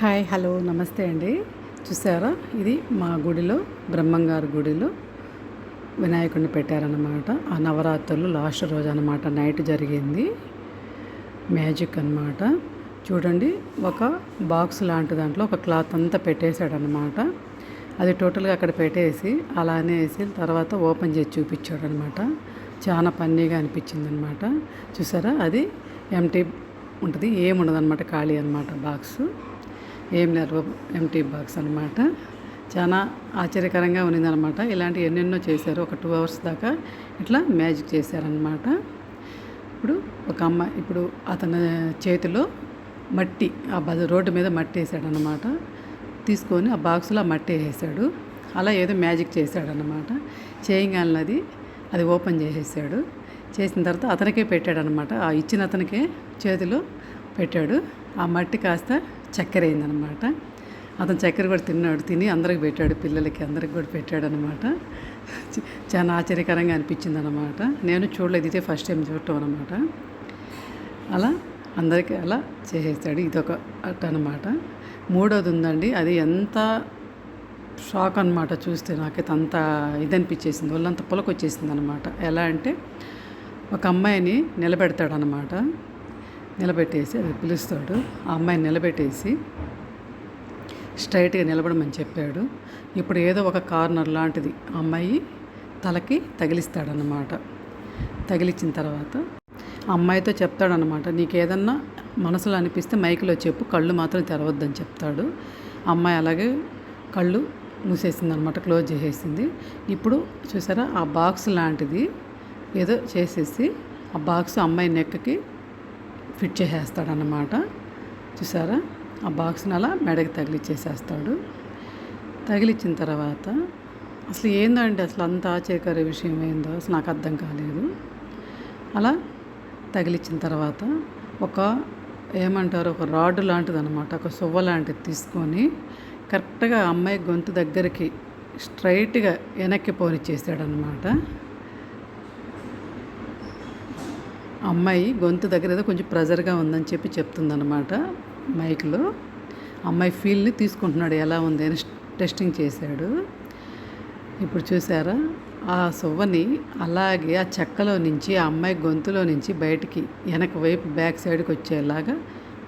Hi hello నమస్తే అండి. చూసారా? ఇది మా గుడిలో బ్రహ్మంగారి గుడిలో వినాయకుడిని పెట్టారన్నమాట. ఆ నవరాత్రులు లాస్ట్ రోజు అనమాట నైట్ జరిగింది. మ్యాజిక్ అనమాట చూడండి ఒక బాక్స్ లాంటి దాంట్లో ఒక క్లాత్ అంతా పెట్టేశాడనమాట అది టోటల్గా అక్కడ పెట్టేసి అలానే వేసి తర్వాత ఓపెన్ చేసి చూపించాడు అనమాట చాలా పన్నీగా అనిపించింది అనమాట చూసారా? అది ఎంటీ ఉంటుంది ఏముండదు అనమాట ఖాళీ అనమాట బాక్స్. ఏం లేదు ఎంటీ బాక్స్ అనమాట చాలా ఆశ్చర్యకరంగా ఉన్నదనమాట ఇలాంటి ఎన్నెన్నో చేశారు. ఒక టూ అవర్స్ దాకా ఇట్లా మ్యాజిక్ చేశారనమాట ఇప్పుడు ఒక అమ్మ ఇప్పుడు అతని చేతిలో మట్టి ఆ బజ రోడ్డు మీద మట్టి వేసాడనమాట తీసుకొని ఆ బాక్స్లో ఆ మట్టి వేసాడు. అలా ఏదో మ్యాజిక్ చేశాడనమాట చేయగానే అది ఓపెన్ చేసేసాడు. చేసిన తర్వాత అతనికే పెట్టాడనమాట ఆ ఇచ్చిన అతనికే చేతిలో పెట్టాడు. ఆ మట్టి కాస్త చక్కెర అయిందనమాట. అతను చక్కెర కూడా తిన్నాడు తిని అందరికి పెట్టాడు పిల్లలకి అందరికి కూడా పెట్టాడు అనమాట చాలా ఆశ్చర్యకరంగా అనిపించింది అనమాట నేను చూడలేదు ఇదే ఫస్ట్ టైం చూడటం అనమాట. అలా అందరికీ అలా చేసేస్తాడు ఇదొక అట్ అనమాట. మూడోది ఉందండి అది ఎంత షాక్ అనమాట చూస్తే నాకైతే అంత ఇది అనిపించేసింది వాళ్ళంత పులకొచ్చేసింది అనమాట ఎలా అంటే ఒక అమ్మాయిని నిలబెడతాడనమాట. నిలబెట్టేసి అది పిలుస్తాడు. ఆ అమ్మాయిని నిలబెట్టేసి స్ట్రైట్గా నిలబడమని చెప్పాడు. ఇప్పుడు ఏదో ఒక కార్నర్ లాంటిది. ఆ అమ్మాయి తలకి తగిలిస్తాడనమాట తగిలిచ్చిన తర్వాత అమ్మాయితో చెప్తాడనమాట నీకు ఏదన్నా మనసులో అనిపిస్తే మైకులో చెప్పు. కళ్ళు మాత్రం తెరవద్దని చెప్తాడు. అమ్మాయి అలాగే కళ్ళు మూసేసింది అనమాట క్లోజ్ చేసేసింది. ఇప్పుడు చూసారా? ఆ బాక్స్ లాంటిది. ఏదో చేసేసి ఆ బాక్స్ అమ్మాయి నెక్కకి ఫిట్ చేసేస్తాడనమాట చూసారా? ఆ బాక్స్ని అలా మెడకి తగిలిచ్చేసేస్తాడు. తగిలిచ్చిన తర్వాత అసలు ఏందంటే అసలు అంత ఆశ్చర్యకర విషయం ఏందో అసలు నాకు అర్థం కాలేదు. అలా తగిలిచ్చిన తర్వాత ఒక ఏమంటారు? ఒక రాడ్ లాంటిది అనమాట ఒక సువ్వ లాంటిది తీసుకొని కరెక్ట్గా అమ్మాయి గొంతు దగ్గరికి స్ట్రైట్గా వెనక్కి పోనిచ్చేసాడనమాట అమ్మాయి గొంతు దగ్గర ఏదో కొంచెం ప్రెజర్గా ఉందని చెప్పి చెప్తుందనమాట మైక్లో. అమ్మాయి ఫీల్ని తీసుకుంటున్నాడు ఎలా ఉంది అని టెస్టింగ్ చేశాడు. ఇప్పుడు చూసారా? ఆ సువ్వని అలాగే ఆ చెక్కలో నుంచి ఆ అమ్మాయి గొంతులో నుంచి బయటికి వెనక వైపు బ్యాక్ సైడ్కి వచ్చేలాగా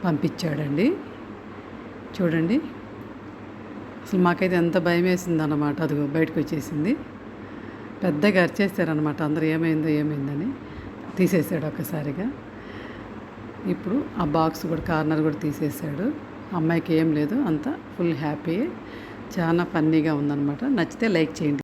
పంపించాడండి. చూడండి. అసలు మాకైతే ఎంత భయం వేసింది అనమాట అది బయటకు వచ్చేసింది. పెద్దగా అరిచేస్తారనమాట అందరూ ఏమైందో ఏమైందని. తీసేసాడు ఒక్కసారిగా. ఇప్పుడు ఆ బాక్స్ కూడా కార్నర్ కూడా తీసేసాడు అమ్మాయికి ఏం లేదు అంతా ఫుల్ హ్యాపీ. చాలా ఫన్నీగా ఉందన్నమాట. నచ్చితే లైక్ చేయండి.